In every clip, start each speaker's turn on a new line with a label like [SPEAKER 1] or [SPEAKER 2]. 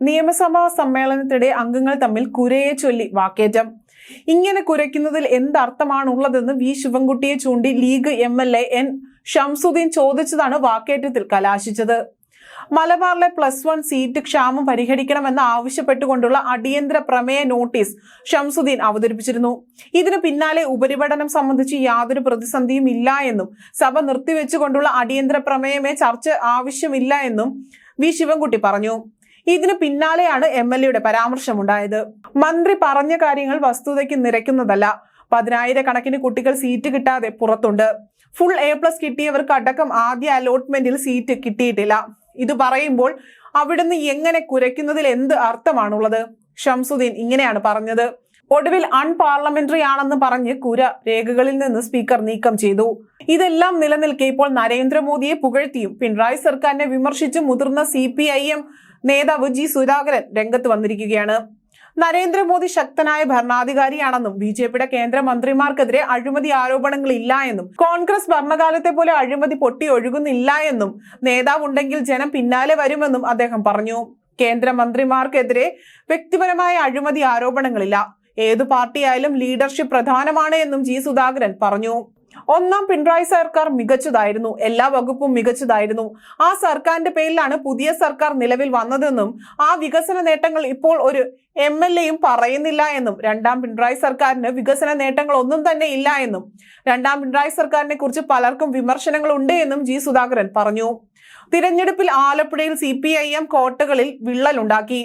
[SPEAKER 1] നിയമസഭാ സമ്മേളനത്തിനിടെ അംഗങ്ങൾ തമ്മിൽ കുരയെ ചൊല്ലി വാക്കേറ്റം. ഇങ്ങനെ കുരയ്ക്കുന്നതിൽ എന്തർത്ഥമാണുള്ളതെന്ന് വി. ശിവൻകുട്ടിയെ ചൂണ്ടി league M. L. A. N. Shamsuddin ചോദിച്ചതാണ് വാക്കേറ്റത്തിൽ കലാശിച്ചത്. മലബാറിലെ പ്ലസ് വൺ സീറ്റ് ക്ഷാമം പരിഹരിക്കണമെന്ന് ആവശ്യപ്പെട്ടുകൊണ്ടുള്ള അടിയന്തര പ്രമേയ നോട്ടീസ് ഷംസുദ്ദീൻ അവതരിപ്പിച്ചിരുന്നു. ഇതിനു പിന്നാലെ ഉപരിപഠനം സംബന്ധിച്ച് യാതൊരു പ്രതിസന്ധിയും ഇല്ല എന്നും സഭ നിർത്തിവെച്ചുകൊണ്ടുള്ള അടിയന്തര പ്രമേയമേ ചർച്ച ആവശ്യമില്ല എന്നും വി. ശിവൻകുട്ടി പറഞ്ഞു. ഇതിന് പിന്നാലെയാണ് എം എൽ എയുടെ പരാമർശമുണ്ടായത് മന്ത്രി പറഞ്ഞ കാര്യങ്ങൾ വസ്തുതയ്ക്ക് നിരക്കുന്നതല്ല. പതിനായിരക്കണക്കിന് കുട്ടികൾ സീറ്റ് കിട്ടാതെ പുറത്തുണ്ട്. ഫുൾ എ പ്ലസ് കിട്ടിയവർക്ക് അടക്കം ആദ്യ അലോട്ട്മെന്റിൽ സീറ്റ് കിട്ടിയിട്ടില്ല. ഇത് പറയുമ്പോൾ അവിടുന്ന് എങ്ങനെ കുരയ്ക്കുന്നതിൽ എന്ത് അർത്ഥമാണുള്ളത്? ഷംസുദ്ദീൻ ഇങ്ങനെയാണ് പറഞ്ഞത്. ഒടുവിൽ അൺപാർലമെന്ററി ആണെന്ന് പറഞ്ഞ് കുര രേഖകളിൽ നിന്ന് സ്പീക്കർ നീക്കം ചെയ്തു. ഇതെല്ലാം നിലനിൽക്കെ ഇപ്പോൾ നരേന്ദ്രമോദിയെ പുകഴ്ത്തിയും പിണറായി സർക്കാരിനെ വിമർശിച്ചും മുതിർന്ന സി നേതാവ് ജി സുധാകരൻ രംഗത്ത് വന്നിരിക്കുകയാണ്. നരേന്ദ്രമോദി ശക്തനായ ഭരണാധികാരിയാണെന്നും ബി ജെ പിയുടെ കേന്ദ്രമന്ത്രിമാർക്കെതിരെ അഴിമതി ആരോപണങ്ങൾ ഇല്ല എന്നും കോൺഗ്രസ് ഭരണകാലത്തെ പോലെ അഴിമതി പൊട്ടി ഒഴുകുന്നില്ല എന്നും നേതാവുണ്ടെങ്കിൽ ജനം പിന്നാലെ വരുമെന്നും അദ്ദേഹം പറഞ്ഞു. കേന്ദ്രമന്ത്രിമാർക്കെതിരെ വ്യക്തിപരമായ അഴിമതി ആരോപണങ്ങളില്ല. ഏതു പാർട്ടിയായാലും ലീഡർഷിപ്പ് പ്രധാനമാണ് എന്നും ജി സുധാകരൻ പറഞ്ഞു. ഒന്നാം പിണറായി സർക്കാർ മികച്ചതായിരുന്നു. എല്ലാ വകുപ്പും മികച്ചതായിരുന്നു. ആ സർക്കാരിന്റെ പേരിലാണ് പുതിയ സർക്കാർ നിലവിൽ വന്നതെന്നും ആ വികസന നേട്ടങ്ങൾ ഇപ്പോൾ ഒരു എം എൽ എയും പറയുന്നില്ല എന്നും രണ്ടാം പിണറായി സർക്കാരിന് വികസന നേട്ടങ്ങൾ ഒന്നും തന്നെ ഇല്ല എന്നും രണ്ടാം പിണറായി സർക്കാരിനെ കുറിച്ച് പലർക്കും വിമർശനങ്ങൾ ഉണ്ട് എന്നും ജി സുധാകരൻ പറഞ്ഞു. തിരഞ്ഞെടുപ്പിൽ ആലപ്പുഴയിൽ സി പി ഐ എം കോട്ടകളിൽ വിള്ളലുണ്ടാക്കി.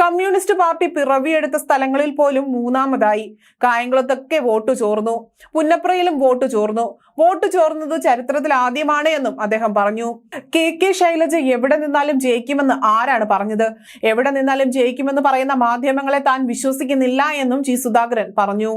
[SPEAKER 1] കമ്മ്യൂണിസ്റ്റ് പാർട്ടി പിറവിയെടുത്ത സ്ഥലങ്ങളിൽ പോലും മൂന്നാമതായി. കായംകുളത്തൊക്കെ വോട്ട് ചോർന്നു. പുന്നപ്രയിലും വോട്ട് ചോർന്നു. വോട്ട് ചോർന്നത് ചരിത്രത്തിൽ ആദ്യമാണ് എന്നും അദ്ദേഹം പറഞ്ഞു. കെ കെ ശൈലജ എവിടെ നിന്നാലും ജയിക്കുമെന്ന് ആരാണ് പറഞ്ഞത്? എവിടെ നിന്നാലും ജയിക്കുമെന്ന് പറയുന്ന മാധ്യമങ്ങളെ താൻ വിശ്വസിക്കുന്നില്ല എന്നും ജി സുധാകരൻ പറഞ്ഞു.